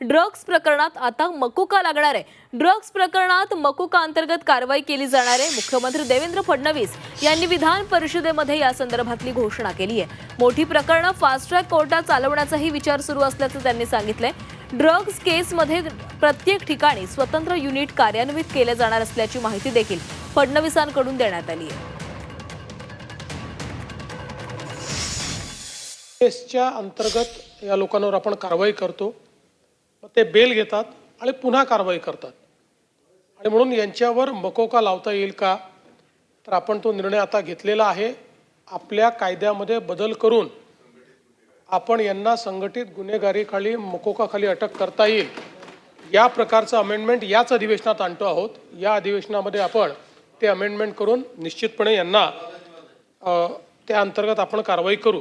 Drugs प्रकरणात आता मकुका लागणार आहे. ड्रग्ज प्रकरणात मकुका अंतर्गत कारवाई केली जाणार आहे. मुख्यमंत्री देवेंद्र फडणवीस यांनी विधान परिषदेमध्ये या संदर्भातली घोषणा केली आहे. मोठी प्रकरणं फास्ट ट्रॅक कोर्टात चालवण्याचाही विचार सुरू असल्याचं त्यांनी सांगितलंय. ड्रग्ज केसमध्ये प्रत्येक ठिकाणी स्वतंत्र युनिट कार्यान्वित केले जाणार असल्याची माहिती देखील फडणवीसांकडून देण्यात आली आहे. केसच्या अंतर्गत या लोकांवर आपण कारवाई करतो. मग ते बेल घेतात आणि पुन्हा कारवाई करतात. आणि म्हणून यांच्यावर मकोका लावता येईल का? तर आपण तो निर्णय आता घेतलेला आहे. आपल्या कायद्यामध्ये बदल करून आपण यांना संघटित गुन्हेगारीखाली मकोकाखाली अटक करता येईल. या प्रकारचं अमेंडमेंट याच अधिवेशनात आणतो आहोत. या अधिवेशनामध्ये आपण ते अमेंडमेंट करून निश्चितपणे यांना त्या अंतर्गत आपण कारवाई करू.